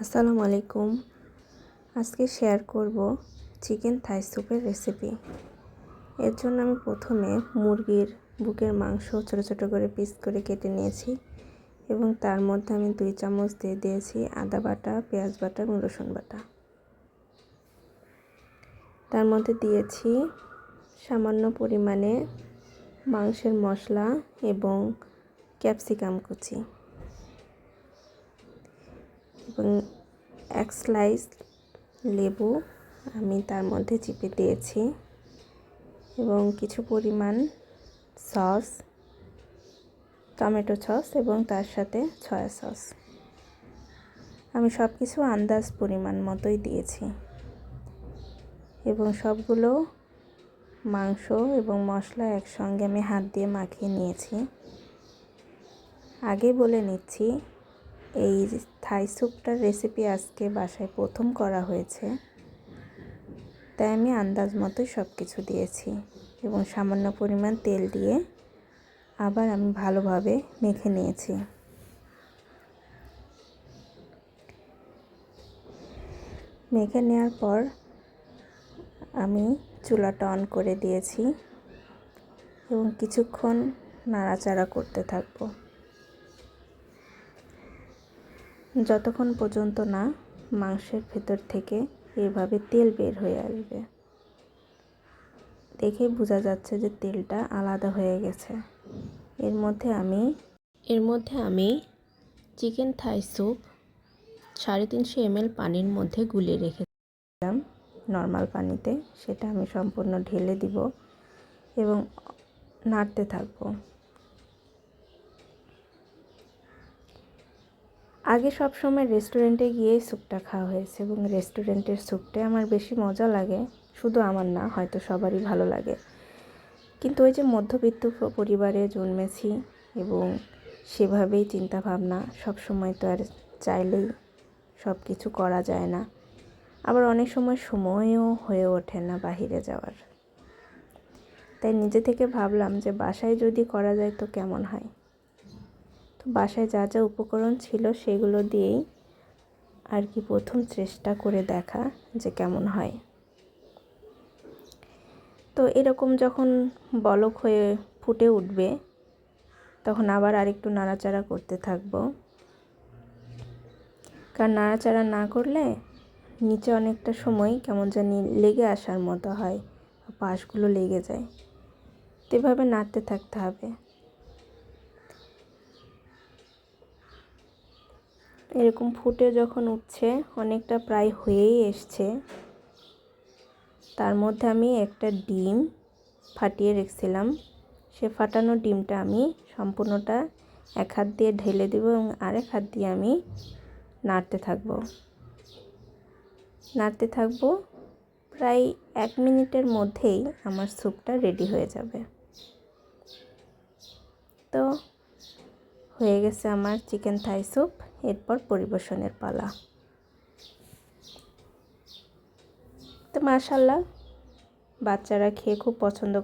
আসসালামু আলাইকুম। আজকে শেয়ার করব চিকেন থাই স্যুপের রেসিপি। এর জন্য আমি প্রথমে মুরগির বুকের মাংস ছোটো ছোটো করে পিস করে কেটে নিয়েছি এবং তার মধ্যে আমি দুই চামচ দিয়ে দিয়েছি আদা বাটা, পেঁয়াজ বাটা এবং রসুন বাটা। তার মধ্যে দিয়েছি সামান্য পরিমাণে মাংসের মশলা এবং ক্যাপসিকাম কুচি। এবং এক স্লাইস লেবু আমি তার মধ্যে চিপে দিয়েছি এবং কিছু পরিমাণ সস টমেটো সস এবং তার সাথে ছয়া সস আমি সব কিছু আন্দাজ পরিমাণ মতোই দিয়েছি এবং সবগুলো মাংস এবং মশলা একসঙ্গে আমি হাত দিয়ে মাখিয়ে নিয়েছি। আগে বলে নিচ্ছি এই থাই স্যুপটার রেসিপি আজকে বাসায় প্রথম করা হয়েছে। তাই আমি আন্দাজ মতোই সব কিছু দিয়েছি এবং সামান্য পরিমাণ তেল দিয়ে আবার আমি ভালোভাবে মেখে নিয়েছি। মেখে নেওয়ার পর আমি চুলাটা অন করে দিয়েছি এবং কিছুক্ষণ নাড়াচাড়া করতে থাকব। যতক্ষণ পর্যন্ত না মাংসের ভেতর থেকে এভাবে তেল বের হয়ে আসবে। দেখে বোঝা যাচ্ছে যে তেলটা আলাদা হয়ে গেছে। এর মধ্যে আমি, এর মধ্যে আমি চিকেন থাই স্যুপ সাড়ে তিনশো এমএল পানির মধ্যে গুলিয়ে রেখেছিলাম। নর্মাল পানিতে সেটা আমি সম্পূর্ণ ঢেলে দিব এবং নাড়তে থাকব। আগে সব সময় রেস্টুরেন্টে গিয়েই স্যুপটা খাওয়া হয়েছে এবং রেস্টুরেন্টের স্যুপটাই আমার বেশি মজা লাগে। শুধু আমার না, হয়তো সবারই ভালো লাগে। কিন্তু ওই যে মধ্যবিত্ত পরিবারে জন্মেছি এবং সেভাবেই চিন্তা ভাবনা সব সময় তো আর চাইলেই সব কিছু করা যায় না। আবার অনেক সময় সময়ও হয়ে ওঠে না বাহিরে যাওয়ার। তাই নিজে থেকে ভাবলাম যে বাসায় যদি করা যায় তো কেমন হয়? বাসায় যা যা উপকরণ ছিল সেগুলো দিয়েই আর কি প্রথম চেষ্টা করে দেখা যে কেমন হয়। তো এরকম যখন বলক হয়ে ফুটে উঠবে, তখন আবার আরেকটু নাড়াচাড়া করতে থাকব। কারণ নাড়াচাড়া না করলে নিচে অনেকটা সময় কেমন জানি লেগে আসার মতো হয়, পাশগুলো লেগে যায়। তো এভাবে নাড়তে থাকতে হবে। এরকম ফুটে যখন উঠছে, অনেকটা প্রায় হয়েই এসছে। তার মধ্যে আমি একটা ডিম ফাটিয়ে রেখেছিলাম। সে ফাটানো ডিমটা আমি সম্পূর্ণটা এক হাত দিয়ে ঢেলে দেবো এবং আরেক হাত দিয়ে আমি নাড়তে থাকব। নাড়তে থাকব প্রায় এক মিনিটের মধ্যেই আমার স্যুপটা রেডি হয়ে যাবে। তো হয়ে গেছে আমার চিকেন থাই স্যুপ। এরপর পরিবেশনের পালা। তো মাশাল্লাহ বাচ্চারা খেয়ে খুব পছন্দ